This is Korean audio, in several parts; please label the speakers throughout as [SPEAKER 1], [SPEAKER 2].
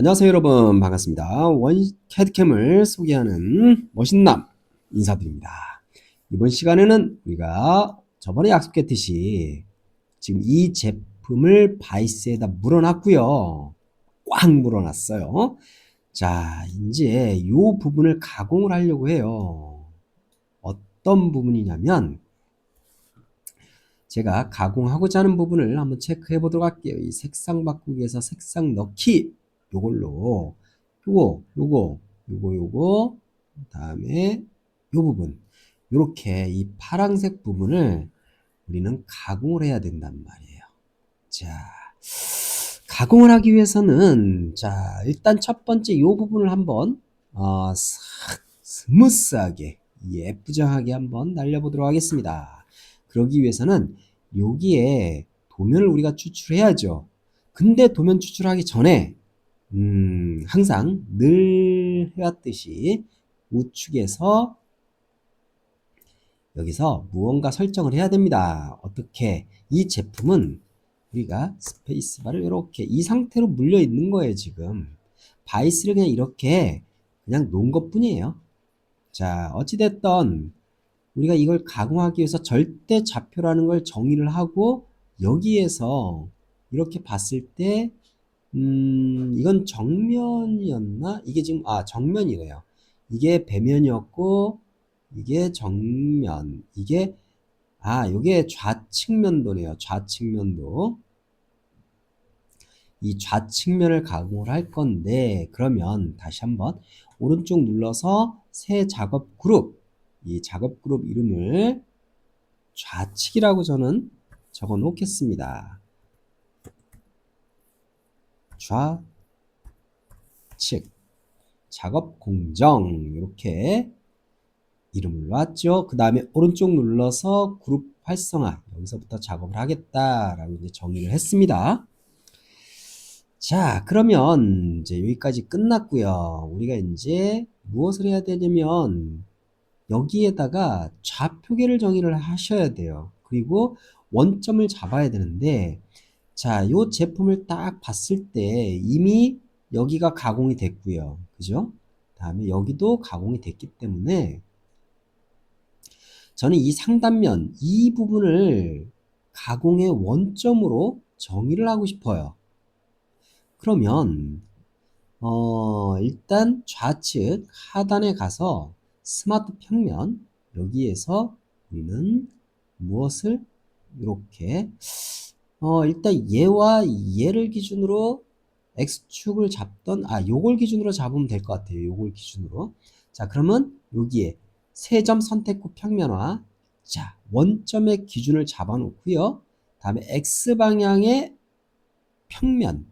[SPEAKER 1] 안녕하세요 여러분 반갑습니다. 원 캐드캠을 소개하는 멋있남 인사드립니다. 이번 시간에는 우리가 저번에 약속했듯이 지금 이 제품을 바이스에다 물어놨고요. 꽉 물어놨어요. 자 이제 이 부분을 가공을 하려고 해요. 어떤 부분이냐면 제가 가공하고자 하는 부분을 한번 체크해 보도록 할게요. 이 색상 바꾸기에서 색상 넣기 요걸로 요거 요거 요거 요거 다음에 요 부분 요렇게 이 파란색 부분을 우리는 가공을 해야 된단 말이에요. 자, 가공을 하기 위해서는 자 일단 첫 번째 요 부분을 한번 어, 싹 스무스하게 예쁘장하게 한번 날려보도록 하겠습니다. 그러기 위해서는 여기에 도면을 우리가 추출해야죠. 근데 도면 추출하기 전에 음, 항상 늘 해왔듯이 우측에서 여기서 무언가 설정을 해야 됩니다. 어떻게? 이 제품은 우리가 스페이스바를 이렇게 이 상태로 물려 있는 거예요, 지금. 바이스를 그냥 이렇게 그냥 놓은 것 뿐이에요. 자, 어찌됐던 우리가 이걸 가공하기 위해서 절대 좌표라는 걸 정의를 하고 여기에서 이렇게 봤을 때 음, 이건 정면이었나? 이게 지금, 아, 정면이래요. 이게 배면이었고, 이게 정면. 이게, 아, 이게 좌측면도네요. 좌측면도. 이 좌측면을 가공을 할 건데, 그러면 다시 한번 오른쪽 눌러서 새 작업 그룹, 이 작업 그룹 이름을 좌측이라고 저는 적어 놓겠습니다. 좌측 작업 공정 이렇게 이름을 놨죠. 그 다음에 오른쪽 눌러서 그룹 활성화 여기서부터 작업을 하겠다라고 이제 정의를 했습니다. 자 그러면 이제 여기까지 끝났고요. 우리가 이제 무엇을 해야 되냐면 여기에다가 좌표계를 정의를 하셔야 돼요. 그리고 원점을 잡아야 되는데 자, 요 제품을 딱 봤을 때 이미 여기가 가공이 됐고요. 그죠? 다음에 여기도 가공이 됐기 때문에 저는 이 상단면 이 부분을 가공의 원점으로 정의를 하고 싶어요. 그러면 어, 일단 좌측 하단에 가서 스마트 평면 여기에서 우리는 무엇을 이렇게 어, 일단 얘와 얘를 기준으로 x축을 잡던 아 요걸 기준으로 잡으면 될 것 같아요. 요걸 기준으로. 자 그러면 여기에 세 점 선택 후 평면화 자 원점의 기준을 잡아 놓고요. 다음에 x방향의 평면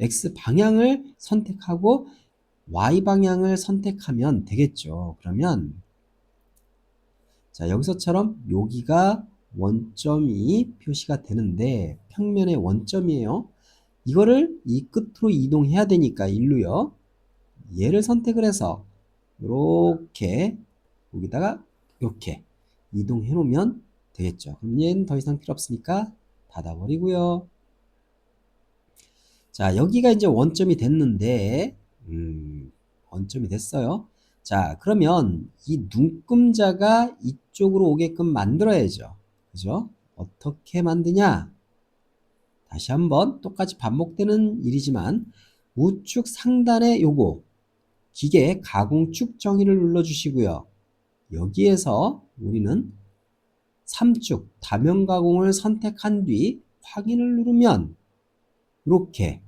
[SPEAKER 1] x방향을 선택하고 y방향을 선택하면 되겠죠. 그러면 자 여기서처럼 여기가 원점이 표시가 되는데 평면의 원점이에요. 이거를 이 끝으로 이동해야 되니까 일루요. 얘를 선택을 해서 이렇게 여기다가 이렇게 이동해 놓으면 되겠죠. 그럼 얘는 더 이상 필요 없으니까 닫아버리고요. 자 여기가 이제 원점이 됐는데 음, 원점이 됐어요. 자 그러면 이 눈금자가 이쪽으로 오게끔 만들어야죠. 그죠? 어떻게 만드냐? 다시 한번 똑같이 반복되는 일이지만 우측 상단에 요거 기계 가공축 정의를 눌러주시고요. 여기에서 우리는 3축 다면 가공을 선택한 뒤 확인을 누르면 이렇게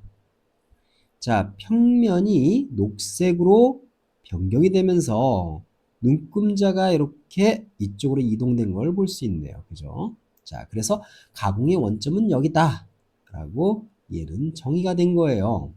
[SPEAKER 1] 자 평면이 녹색으로 변경이 되면서 눈금자가 이렇게 이쪽으로 이동된 걸 볼 수 있네요. 그죠? 자, 그래서 가공의 원점은 여기다. 라고 얘는 정의가 된 거예요.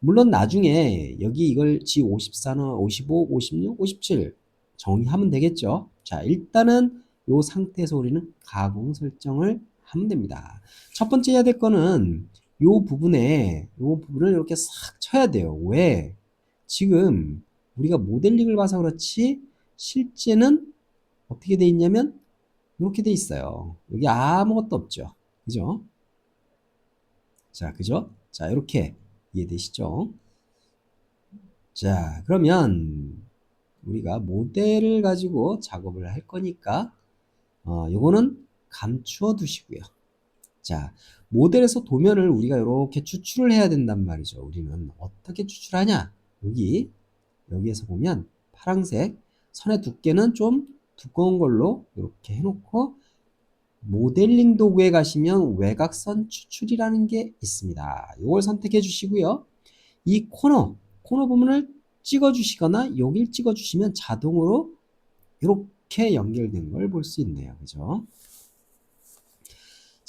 [SPEAKER 1] 물론 나중에 여기 이걸 G54나 55, 56, 57 정의하면 되겠죠. 자, 일단은 이 상태에서 우리는 가공 설정을 하면 됩니다. 첫 번째 해야 될 거는 이 부분에 이 부분을 이렇게 싹 쳐야 돼요. 왜? 지금 우리가 모델링을 봐서 그렇지 실제는 어떻게 돼 있냐면 이렇게 돼 있어요. 여기 아무것도 없죠. 그죠? 자, 그죠? 자, 이렇게 이해되시죠? 자, 그러면 우리가 모델을 가지고 작업을 할 거니까 어, 요거는 감추어 두시고요. 자, 모델에서 도면을 우리가 이렇게 추출을 해야 된단 말이죠. 우리는 어떻게 추출하냐? 여기 여기에서 보면 파랑색 선의 두께는 좀 두꺼운 걸로 이렇게 해놓고 모델링 도구에 가시면 외곽선 추출이라는 게 있습니다. 이걸 선택해 주시고요. 이 코너, 코너 부분을 찍어 주시거나 여길 찍어 주시면 자동으로 이렇게 연결된 걸 볼 수 있네요. 그죠?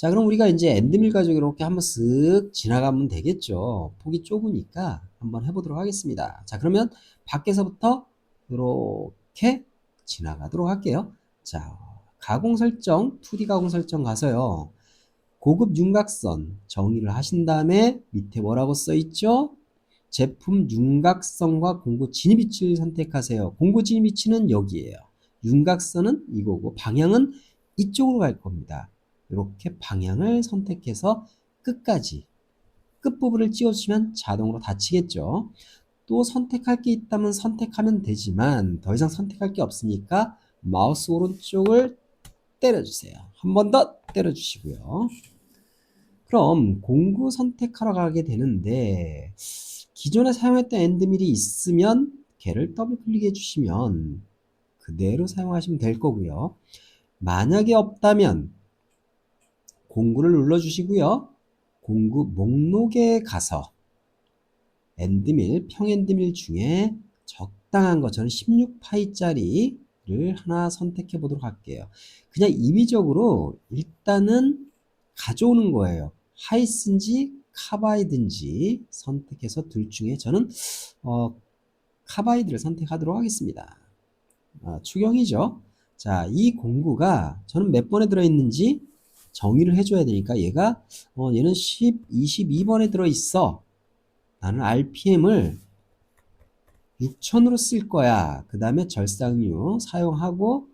[SPEAKER 1] 자, 그럼 우리가 이제 엔드밀 가지고 이렇게 한번 쓱 지나가면 되겠죠. 폭이 좁으니까 한번 해보도록 하겠습니다. 자, 그러면 밖에서부터 이렇게 지나가도록 할게요. 자, 가공 설정, 2D 가공 설정 가서요. 고급 윤곽선 정의를 하신 다음에 밑에 뭐라고 써 있죠? 제품 윤곽선과 공구 진입 위치를 선택하세요. 공구 진입 위치는 여기에요. 윤곽선은 이거고 방향은 이쪽으로 갈 겁니다. 이렇게 방향을 선택해서 끝까지 끝부분을 찍어주시면 자동으로 닫히겠죠. 또 선택할 게 있다면 선택하면 되지만 더 이상 선택할 게 없으니까 마우스 오른쪽을 때려주세요. 한 번 더 때려주시고요. 그럼 공구 선택하러 가게 되는데 기존에 사용했던 엔드밀이 있으면 걔를 더블 클릭해 주시면 그대로 사용하시면 될 거고요. 만약에 없다면 공구를 눌러 주시고요. 공구 목록에 가서 엔드밀, 평엔드밀 중에 적당한 거 저는 16파이짜리를 하나 선택해 보도록 할게요. 그냥 임의적으로 일단은 가져오는 거예요. 하이스인지 카바이든지 선택해서 둘 중에 저는 어, 카바이드를 선택하도록 하겠습니다. 아, 추경이죠. 자, 이 공구가 저는 몇 번에 들어있는지 정의를 해줘야 되니까 얘가 어, 얘는 10, 22번에 들어있어. 나는 RPM을 6000으로 쓸 거야. 그 다음에 절삭류 사용하고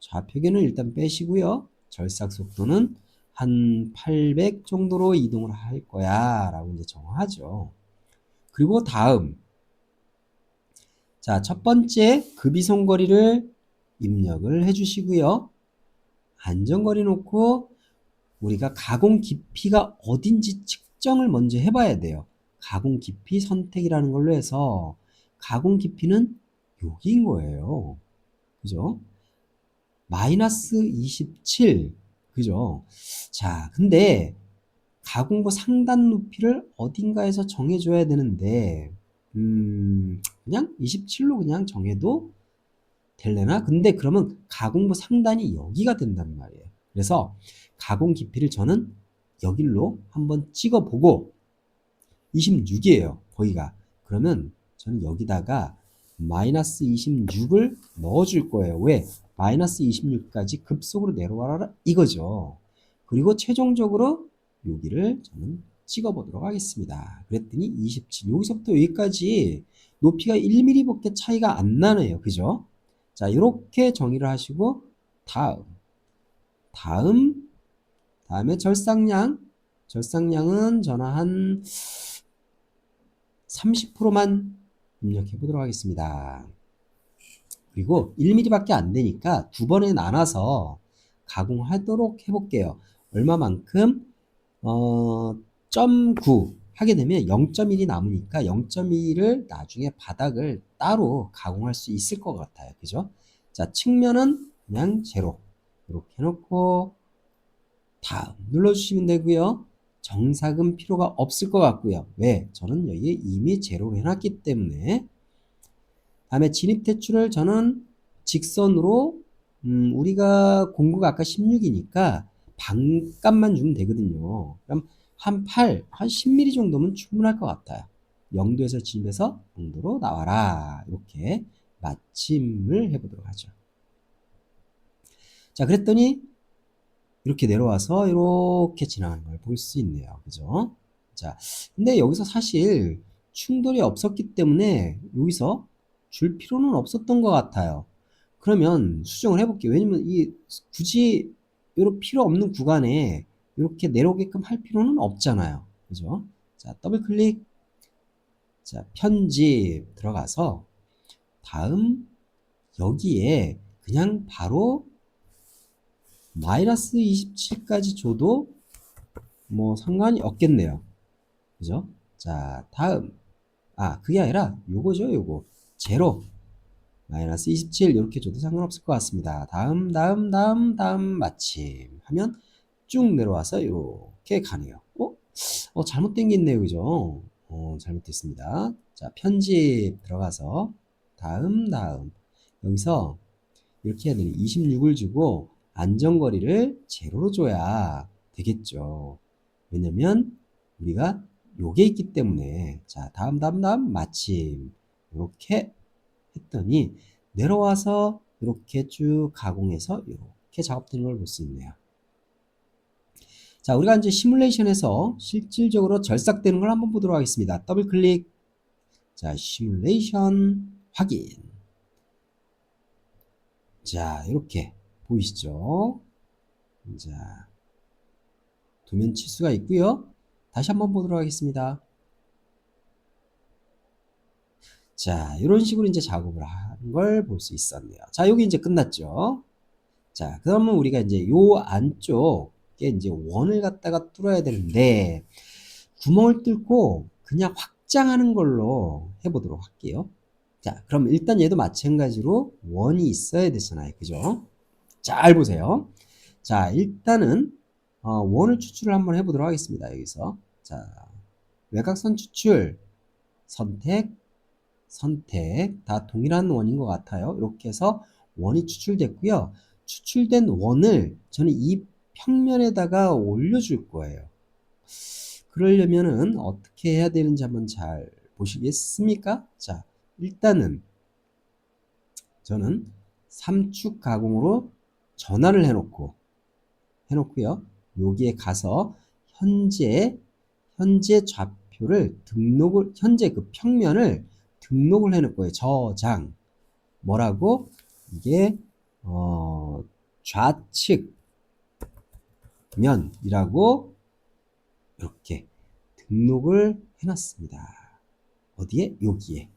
[SPEAKER 1] 좌표계는 일단 빼시고요. 절삭 속도는 한 800 정도로 이동을 할 거야. 라고 이제 정하죠. 그리고 다음. 자, 첫 번째 급이송거리를 입력을 해주시고요. 안전거리 놓고 우리가 가공 깊이가 어딘지 측정을 먼저 해봐야 돼요. 가공 깊이 선택이라는 걸로 해서 가공 깊이는 여기인 거예요. 그죠? 마이너스 27. 그죠? 자, 근데 가공부 상단 높이를 어딘가에서 정해줘야 되는데, 음, 그냥 27로 그냥 정해도 될래나? 근데 그러면 가공부 상단이 여기가 된단 말이에요. 그래서 가공 깊이를 저는 여길로 한번 찍어보고 26이에요. 거기가. 그러면 저는 여기다가 마이너스 26을 넣어줄 거예요. 왜? 마이너스 26까지 급속으로 내려와라 이거죠. 그리고 최종적으로 여기를 저는 찍어보도록 하겠습니다. 그랬더니 27. 여기서부터 여기까지 높이가 1mm밖에 차이가 안 나네요. 그죠? 자, 이렇게 정의를 하시고 다음 다음 다음에 절삭량 절삭량은 저는 한 30%만 입력해 보도록 하겠습니다. 그리고 1mm밖에 안 되니까 두 번에 나눠서 가공하도록 해볼게요. 얼마만큼? 어, 0.9 하게 되면 0.1이 남으니까 0.1을 나중에 바닥을 따로 가공할 수 있을 것 같아요. 그죠? 자, 측면은 그냥 제로. 이렇게 해놓고 다음 눌러주시면 되고요. 정삭은 필요가 없을 것 같고요. 왜? 저는 여기에 이미 제로로 해놨기 때문에 다음에 진입 대출을 저는 직선으로 음, 우리가 공구가 아까 16이니까 반값만 주면 되거든요. 그럼 한 8, 한 10mm 정도면 충분할 것 같아요. 0도에서 진입해서 0도로 나와라. 이렇게 마침을 해보도록 하죠. 자, 그랬더니 이렇게 내려와서 이렇게 지나가는 걸 볼 수 있네요. 그죠? 자, 근데 여기서 사실 충돌이 없었기 때문에 여기서 줄 필요는 없었던 것 같아요. 그러면 수정을 해볼게요. 왜냐면 이 굳이 이런 필요 없는 구간에 이렇게 내려오게끔 할 필요는 없잖아요. 그죠? 자, 더블 클릭. 자, 편집 들어가서 다음 여기에 그냥 바로 마이너스 27까지 줘도 뭐 상관이 없겠네요. 그죠? 자, 다음. 아, 그게 아니라 요거죠, 요거. 제로. 마이너스 27 이렇게 줘도 상관없을 것 같습니다. 다음, 다음, 다음, 다음 마침 하면 쭉 내려와서 이렇게 가네요. 어? 어, 잘못된 게 있네요. 그죠? 어, 잘못됐습니다. 자, 편집 들어가서 다음, 다음. 여기서 이렇게 해야 되니 26을 주고 안정거리를 제로로 줘야 되겠죠. 왜냐면 우리가 요게 있기 때문에 자, 다음, 다음, 다음 마침 이렇게 했더니 내려와서 이렇게 쭉 가공해서 이렇게 작업되는 걸 볼 수 있네요. 자, 우리가 이제 시뮬레이션에서 실질적으로 절삭되는 걸 한번 보도록 하겠습니다. 더블 클릭. 자, 시뮬레이션 확인. 자, 이렇게 보이시죠? 자, 도면 치수가 있고요. 다시 한번 보도록 하겠습니다. 자, 이런 식으로 이제 작업을 한 걸 볼 수 있었네요. 자, 여기 이제 끝났죠. 자, 그러면 우리가 이제 요 안쪽에 이제 원을 갖다가 뚫어야 되는데 구멍을 뚫고 그냥 확장하는 걸로 해보도록 할게요. 자, 그럼 일단 얘도 마찬가지로 원이 있어야 되잖아요. 그죠? 잘 보세요. 자, 일단은 어, 원을 추출을 한번 해보도록 하겠습니다. 여기서 자, 외곽선 추출 선택 선택 다 동일한 원인 것 같아요. 이렇게 해서 원이 추출됐고요. 추출된 원을 저는 이 평면에다가 올려줄 거예요. 그러려면은 어떻게 해야 되는지 한번 잘 보시겠습니까? 자, 일단은 저는 3축 가공으로 전환을 해놓고 해놓고요. 여기에 가서 현재 현재 좌표를 등록을 현재 그 평면을 등록을 해놓을 거예요. 저장 뭐라고 이게 어, 좌측 면이라고 이렇게 등록을 해놨습니다. 어디에? 여기에.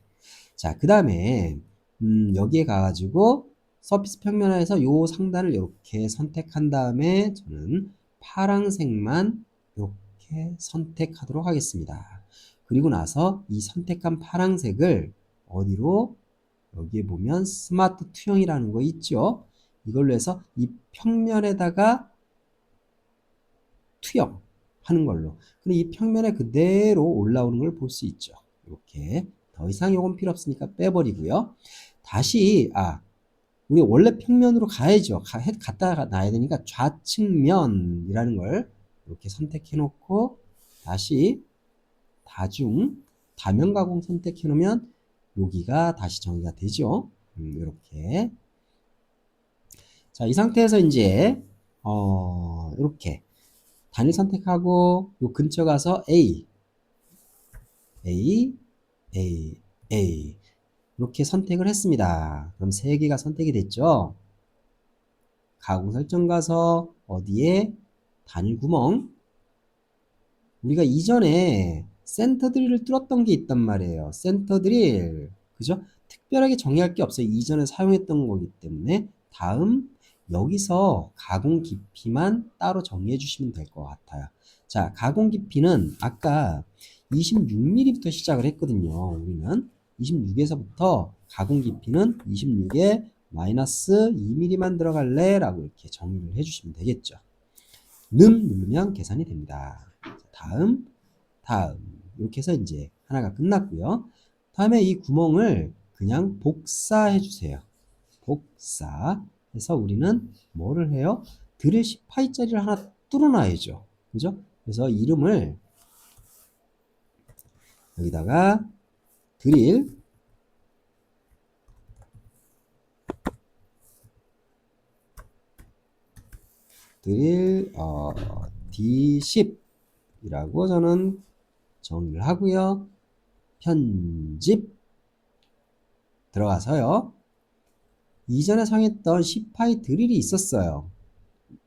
[SPEAKER 1] 자, 그 다음에 음, 여기에 가가지고 서피스 평면화에서 요 상단을 이렇게 선택한 다음에 저는 파랑색만 이렇게 선택하도록 하겠습니다. 그리고 나서 이 선택한 파랑색을 어디로 여기에 보면 스마트 투영이라는 거 있죠. 이걸로 해서 이 평면에다가 투영하는 걸로. 그럼 이 평면에 그대로 올라오는 걸 볼 수 있죠. 이렇게 더 이상 이건 필요 없으니까 빼버리고요. 다시 아 우리 원래 평면으로 가야죠. 가, 갖다 놔야 되니까 좌측면이라는 걸 이렇게 선택해 놓고 다시 다중 다면 가공 선택해 놓으면 여기가 다시 정의가 되죠. 음, 이렇게 자, 이 상태에서 이제 어, 이렇게 단일 선택하고 요 근처 가서 A A A A 이렇게 선택을 했습니다. 그럼 세 개가 선택이 됐죠. 가공 설정 가서 어디에 단일 구멍 우리가 이전에 센터 드릴을 뚫었던 게 있단 말이에요. 센터 드릴 그죠? 특별하게 정의할 게 없어요. 이전에 사용했던 거기 때문에 다음 여기서 가공 깊이만 따로 정리해 주시면 될 것 같아요. 자, 가공 깊이는 아까 26mm부터 시작을 했거든요. 우리는 26에서부터 가공 깊이는 26에 마이너스 2mm만 들어갈래? 라고 이렇게 정리를 해주시면 되겠죠. 는 누르면 계산이 됩니다. 다음, 다음. 이렇게 해서 이제 하나가 끝났고요. 다음에 이 구멍을 그냥 복사해 주세요. 복사. 해서 우리는 뭐를 해요? 드릴 18짜리를 하나 뚫어놔야죠. 그죠? 그래서 이름을 여기다가 드릴 드릴 어, D10이라고 저는 정의를 하고요. 편집 들어가서요. 이전에 사용했던 시파이 드릴이 있었어요.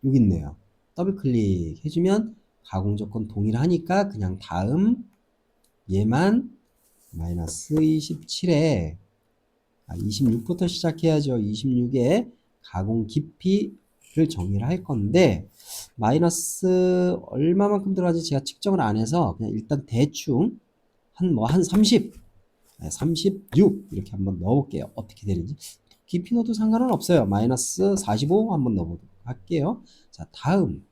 [SPEAKER 1] 여기 있네요. 더블 클릭 해주면 가공 조건 동일하니까 그냥 다음 얘만 마이너스 27에 아, 26부터 시작해야죠. 26에 가공 깊이를 정의를 할 건데 마이너스 얼마만큼 들어가지 제가 측정을 안 해서 그냥 일단 대충 한 뭐 한 30, 36 이렇게 한번 넣어볼게요. 어떻게 되는지 깊이 넣어도 상관은 없어요. 마이너스 45 한번 넣어보도록 할게요. 자 다음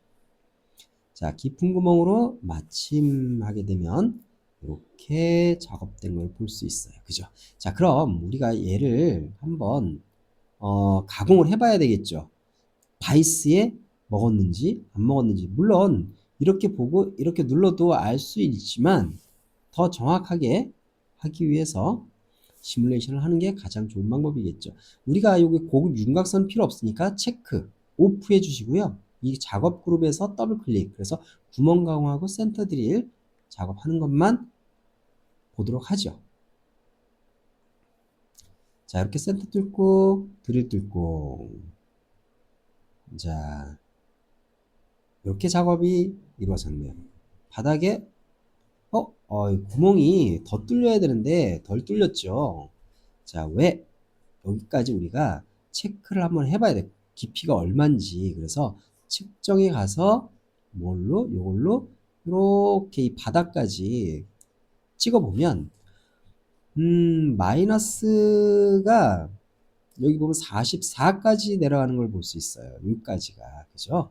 [SPEAKER 1] 자 깊은 구멍으로 마침하게 되면 이렇게 작업된 걸 볼 수 있어요. 그죠? 자, 그럼 우리가 얘를 한번 어, 가공을 해봐야 되겠죠. 바이스에 먹었는지 안 먹었는지 물론 이렇게 보고 이렇게 눌러도 알 수 있지만 더 정확하게 하기 위해서 시뮬레이션을 하는 게 가장 좋은 방법이겠죠. 우리가 여기 고급 윤곽선 필요 없으니까 체크 오프 해주시고요. 이 작업 그룹에서 더블 클릭 그래서 구멍 가공하고 센터 드릴 작업하는 것만 보도록 하죠. 자, 이렇게 센터 뚫고 드릴 뚫고 자, 이렇게 작업이 이루어졌네요. 바닥에 어, 어, 이 구멍이 더 뚫려야 되는데 덜 뚫렸죠. 자, 왜 여기까지 우리가 체크를 한번 해봐야 돼. 깊이가 얼마인지. 그래서 측정에 가서 뭘로? 요걸로 이렇게 이 바닥까지 찍어보면 음, 마이너스가 여기 보면 44까지 내려가는 걸 볼 수 있어요. 여기까지가. 그죠?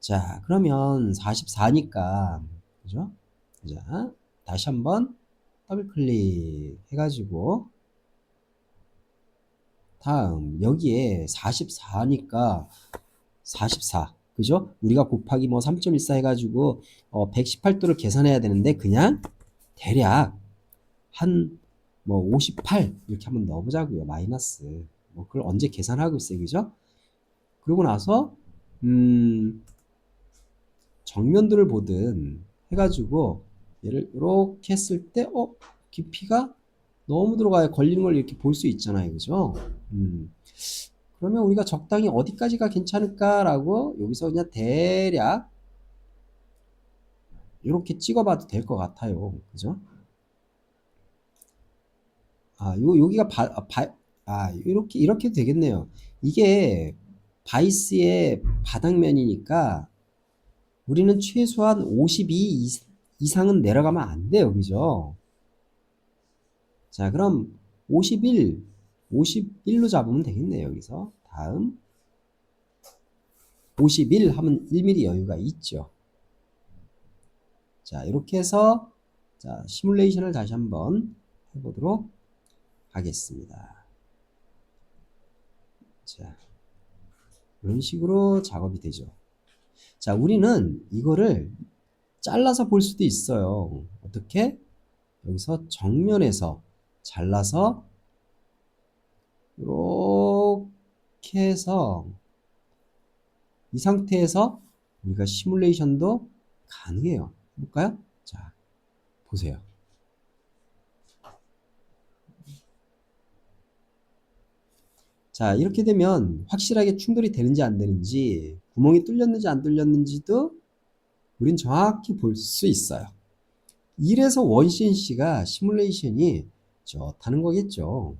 [SPEAKER 1] 자, 그러면 44니까, 그죠? 자, 다시 한번 더블 클릭 해가지고, 다음, 여기에 44니까 44. 그죠? 우리가 곱하기 뭐 3.14 해가지고, 어, 118도를 계산해야 되는데, 그냥 대략 한 뭐 58 이렇게 한번 넣어보자고요. 마이너스. 뭐 그걸 언제 계산하고 있어요. 그죠? 그러고 나서 음 정면도를 보든 해가지고 얘를 이렇게 했을 때 어? 깊이가 너무 들어가야 걸리는 걸 이렇게 볼 수 있잖아요. 그죠? 음. 그러면 우리가 적당히 어디까지가 괜찮을까라고 여기서 그냥 대략 이렇게 찍어봐도 될 것 같아요. 그죠? 아, 요, 여기가 바, 아, 바, 아, 이렇게, 이렇게 되겠네요. 이게 바이스의 바닥면이니까 우리는 최소한 52 이상은 내려가면 안 돼요. 그죠? 자, 그럼 51, 51로 잡으면 되겠네요. 여기서. 다음. 51 하면 1mm 여유가 있죠. 자, 이렇게 해서 자, 시뮬레이션을 다시 한번 해보도록 하겠습니다. 자, 이런 식으로 작업이 되죠. 자, 우리는 이거를 잘라서 볼 수도 있어요. 어떻게? 여기서 정면에서 잘라서 이렇게 해서 이 상태에서 우리가 시뮬레이션도 가능해요. 볼까요? 자, 보세요. 자, 이렇게 되면 확실하게 충돌이 되는지 안 되는지, 구멍이 뚫렸는지 안 뚫렸는지도 우린 정확히 볼 수 있어요. 이래서 원CNC가 시뮬레이션이 좋다는 거겠죠.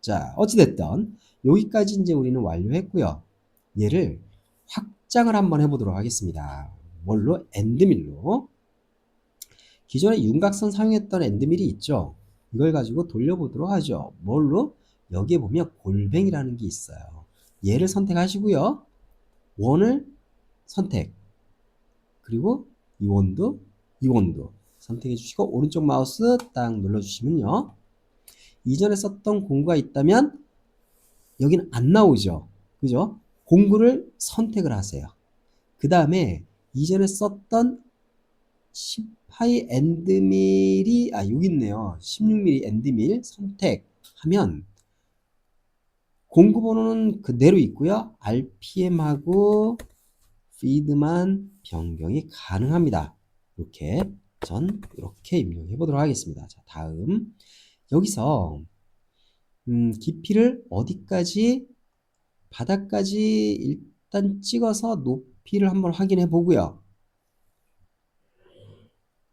[SPEAKER 1] 자, 어찌됐든 여기까지 이제 우리는 완료했고요. 얘를 확장을 한번 해보도록 하겠습니다. 뭘로? 엔드밀로. 기존에 윤곽선 사용했던 엔드밀이 있죠. 이걸 가지고 돌려보도록 하죠. 뭘로? 여기에 보면 골뱅이라는 게 있어요. 얘를 선택하시고요. 원을 선택. 그리고 이 원도, 이 원도 선택해 주시고 오른쪽 마우스 딱 눌러 주시면요. 이전에 썼던 공구가 있다면 여기는 안 나오죠. 그죠? 공구를 선택을 하세요. 그 다음에 이전에 썼던 10파이 엔드밀이 아 여기 있네요. 16mm 엔드밀 선택하면 공구 번호는 그대로 있고요. RPM하고 피드만 변경이 가능합니다. 이렇게 전 이렇게 입력해 보도록 하겠습니다. 자, 다음 여기서 음, 깊이를 어디까지 바닥까지 일단 찍어서 높 이를 한번 확인해 보고요.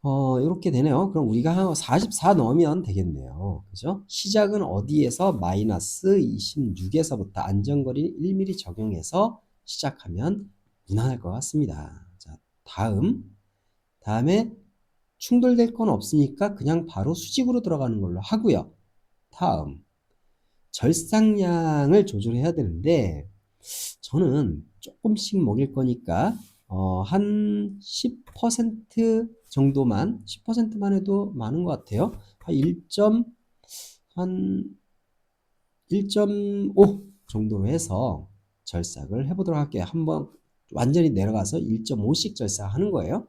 [SPEAKER 1] 어, 이렇게 되네요. 그럼 우리가 한44 넣으면 되겠네요. 그죠? 시작은 어디에서 마이너스 26에서부터 안전거리 1mm 적용해서 시작하면 무난할 것 같습니다. 자, 다음. 다음에 충돌될 건 없으니까 그냥 바로 수직으로 들어가는 걸로 하고요. 다음. 절상량을 조절해야 되는데 저는 조금씩 먹일 거니까 어, 한 10% 정도만 10%만 해도 많은 것 같아요. 한 1. 한 1.5 정도로 해서 절삭을 해보도록 할게요. 한번 완전히 내려가서 1.5씩 절삭하는 거예요.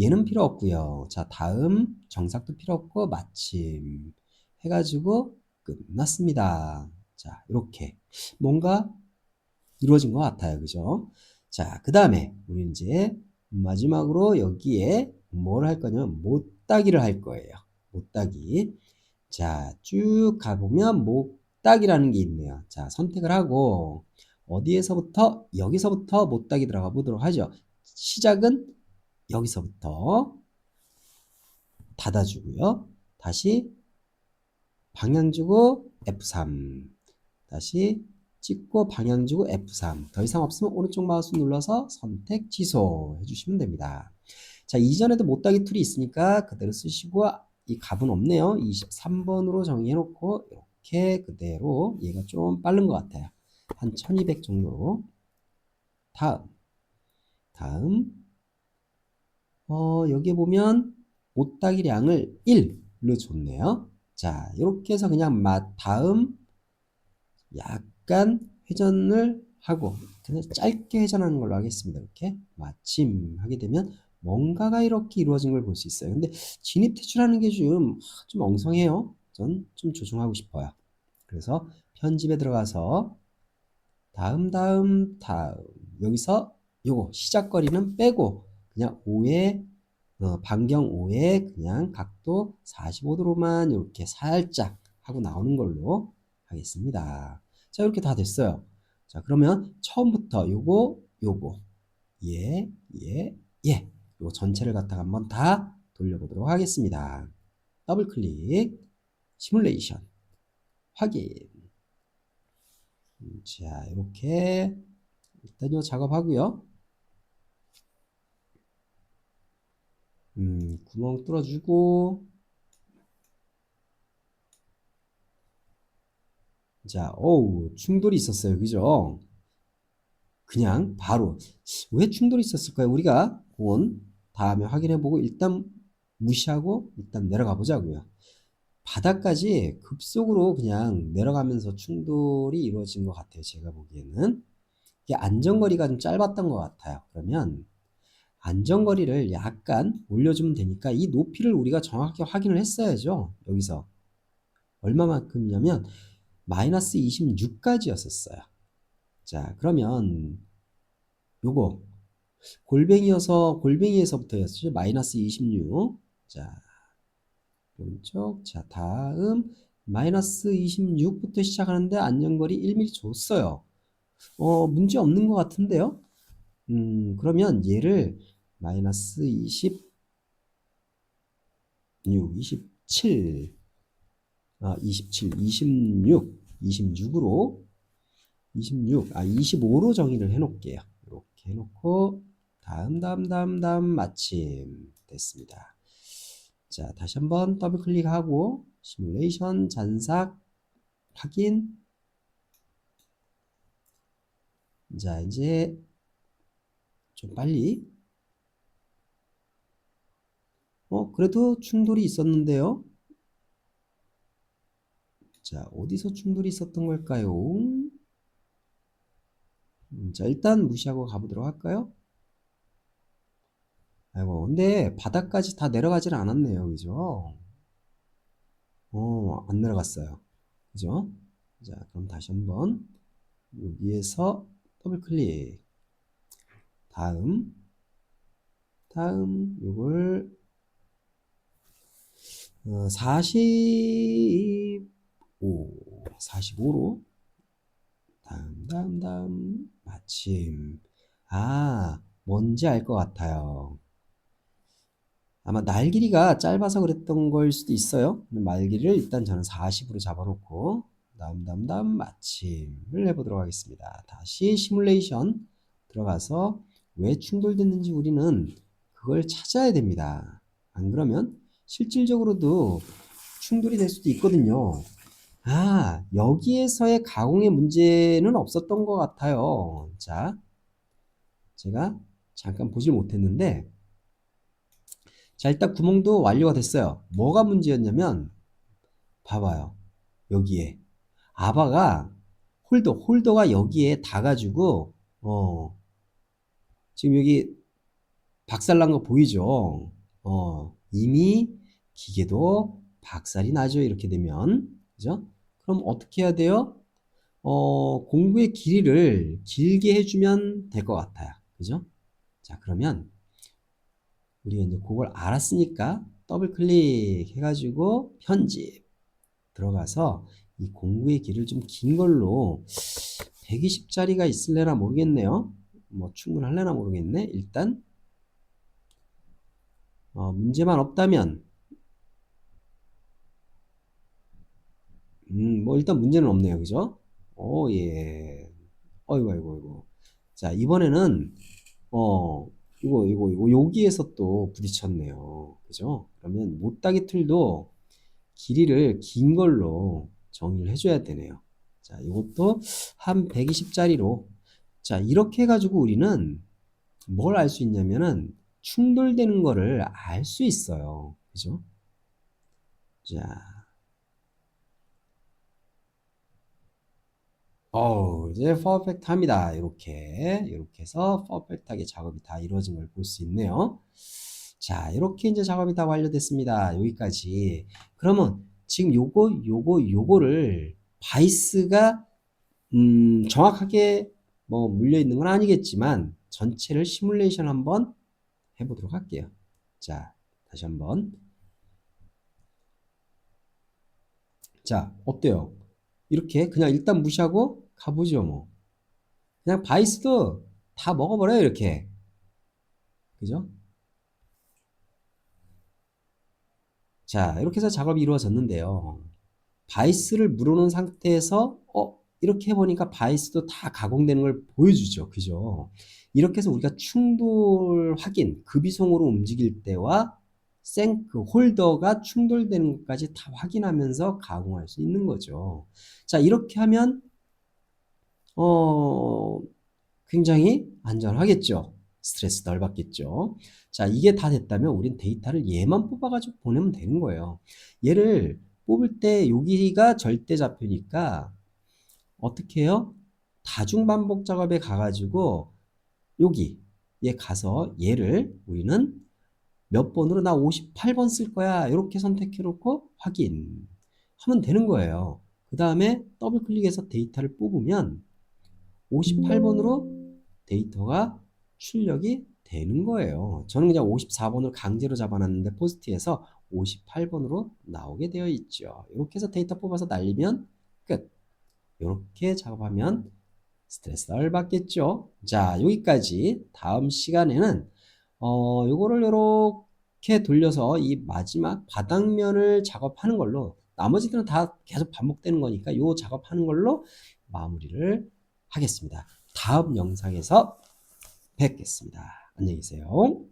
[SPEAKER 1] 얘는 필요 없고요. 자 다음 정삭도 필요 없고 마침 해가지고 끝났습니다. 자 이렇게 뭔가 이루어진 것 같아요. 그죠? 자, 그 다음에 우리 이제 마지막으로 여기에 뭘 할 거냐면 못따기를 할 거예요. 못따기. 자, 쭉 가보면 못따기라는 게 있네요. 자, 선택을 하고 어디에서부터 여기서부터 못따기 들어가 보도록 하죠. 시작은 여기서부터 닫아주고요. 다시 방향 주고 F3 다시 찍고 방향 주고 F3 더 이상 없으면 오른쪽 마우스 눌러서 선택 취소 해주시면 됩니다. 자 이전에도 못따기 툴이 있으니까 그대로 쓰시고 이 값은 없네요. 23번으로 정의해 놓고 이렇게 그대로 얘가 좀 빠른 것 같아요. 한 1200 정도로 다음 다음 어, 여기 보면 못따기량을 1로 줬네요. 자 이렇게 해서 그냥 맛 다음 약 간 회전을 하고 그냥 짧게 회전하는 걸로 하겠습니다. 이렇게 마침 하게 되면 뭔가가 이렇게 이루어진 걸 볼 수 있어요. 근데 진입 퇴출하는 게좀좀 엉성해요. 전 좀 조정하고 싶어요. 그래서 편집에 들어가서 다음 다음 다음 여기서 요거 시작거리는 빼고 그냥 5에 어, 반경 5에 그냥 각도 45도로만 이렇게 살짝 하고 나오는 걸로 하겠습니다. 자, 이렇게 다 됐어요. 자, 그러면 처음부터 요거, 요거, 예, 예, 예. 요 전체를 갖다가 한번 다 돌려보도록 하겠습니다. 더블 클릭, 시뮬레이션, 확인. 음, 자, 이렇게 일단 요 작업하고요. 음, 구멍 뚫어주고 자, 어우, 충돌이 있었어요. 그죠? 그냥 바로 왜 충돌이 있었을까요? 우리가 그건 다음에 확인해 보고 일단 무시하고 일단 내려가 보자고요. 바닥까지 급속으로 그냥 내려가면서 충돌이 이루어진 것 같아요. 제가 보기에는. 이게 안전거리가 좀 짧았던 것 같아요. 그러면 안전거리를 약간 올려주면 되니까 이 높이를 우리가 정확히 확인을 했어야죠. 여기서. 얼마만큼이냐면 마이너스 26까지였었어요. 자, 그러면 요거 골뱅이여서 골뱅이에서부터였죠. 마이너스 26. 자, 오른쪽. 자, 다음 마이너스 26부터 시작하는데 안전거리 1mm 줬어요. 어, 문제 없는 것 같은데요? 음, 그러면 얘를 마이너스 26, 27 아, 27, 26, 26으로 26, 아 25로 정의를 해놓을게요. 이렇게 해놓고 다음 다음 다음 다음 마침 됐습니다. 자 다시 한번 더블 클릭하고 시뮬레이션 잔삭 확인 자 이제 좀 빨리 어 그래도 충돌이 있었는데요. 자, 어디서 충돌이 있었던 걸까요? 음, 자, 일단 무시하고 가보도록 할까요? 아이고, 근데 바닥까지 다 내려가지는 않았네요. 그죠? 어, 안 내려갔어요. 그죠? 자, 그럼 다시 한번 여기에서 더블 클릭. 다음, 다음, 요걸 어, 40 5, 45로 다음 다음 다음 마침 아 뭔지 알 것 같아요 아마 날 길이가 짧아서 그랬던 걸 수도 있어요. 말 길이를 일단 저는 40으로 잡아놓고 다음 다음 다음 마침을 해보도록 하겠습니다. 다시 시뮬레이션 들어가서 왜 충돌됐는지 우리는 그걸 찾아야 됩니다. 안 그러면 실질적으로도 충돌이 될 수도 있거든요. 아, 여기에서의 가공의 문제는 없었던 것 같아요. 자, 제가 잠깐 보질 못했는데, 자, 일단 구멍도 완료가 됐어요. 뭐가 문제였냐면, 봐봐요. 여기에. 아바가, 홀더, 홀더가 여기에 닿아가지고, 어, 지금 여기 박살난 거 보이죠? 어, 이미 기계도 박살이 나죠. 이렇게 되면. 그죠? 그럼 어떻게 해야 돼요? 어, 공구의 길이를 길게 해주면 될 것 같아요. 그죠? 자, 그러면 우리가 이제 그걸 알았으니까 더블 클릭 해가지고 편집 들어가서 이 공구의 길을 좀 긴 걸로 120짜리가 있을래나 모르겠네요. 뭐 충분할래나 모르겠네. 일단 어, 문제만 없다면 음, 뭐 일단 문제는 없네요. 그죠? 오, 예. 어이구, 아이고, 아이고. 자, 이번에는 어, 이거, 이거, 이거 여기에서 또 부딪혔네요. 그죠? 그러면 못따기 틀도 길이를 긴 걸로 정의를 해줘야 되네요. 자, 이것도 한 120짜리로. 자, 이렇게 해가지고 우리는 뭘 알 수 있냐면은 충돌되는 거를 알 수 있어요. 그죠? 자. 어우, 이제 퍼펙트합니다. 이렇게 이렇게 해서 퍼펙트하게 작업이 다 이루어진 걸 볼 수 있네요. 자, 이렇게 이제 작업이 다 완료됐습니다. 여기까지. 그러면 지금 요거 요거 요거를 바이스가 음, 정확하게 뭐 물려 있는 건 아니겠지만 전체를 시뮬레이션 한번 해보도록 할게요. 자, 다시 한번. 자, 어때요? 이렇게 그냥 일단 무시하고 가보죠, 뭐. 그냥 바이스도 다 먹어버려요, 이렇게. 그죠? 자, 이렇게 해서 작업이 이루어졌는데요. 바이스를 물어놓은 상태에서, 어, 이렇게 해보니까 바이스도 다 가공되는 걸 보여주죠. 그죠? 이렇게 해서 우리가 충돌 확인, 급이송으로 움직일 때와 생크, 홀더가 충돌되는 것까지 다 확인하면서 가공할 수 있는 거죠. 자, 이렇게 하면, 어, 굉장히 안전하겠죠. 스트레스 덜 받겠죠. 자, 이게 다 됐다면 우린 데이터를 얘만 뽑아가지고 보내면 되는 거예요. 얘를 뽑을 때 여기가 절대 좌표니까 어떻게 해요? 다중 반복 작업에 가가지고 여기 얘 가서 얘를 우리는 몇 번으로 나 58번 쓸 거야 이렇게 선택해 놓고 확인 하면 되는 거예요 그 다음에 더블 클릭해서 데이터를 뽑으면 58번으로 데이터가 출력이 되는 거예요. 저는 그냥 54번을 강제로 잡아놨는데 포스트에서 58번으로 나오게 되어 있죠. 이렇게 해서 데이터 뽑아서 날리면 끝. 이렇게 작업하면 스트레스 덜 받겠죠. 자, 여기까지. 다음 시간에는 어, 요거를 이렇게 돌려서 이 마지막 바닥면을 작업하는 걸로 나머지들은 다 계속 반복되는 거니까 요 작업하는 걸로 마무리를 하겠습니다. 다음 영상에서 뵙겠습니다. 안녕히 계세요.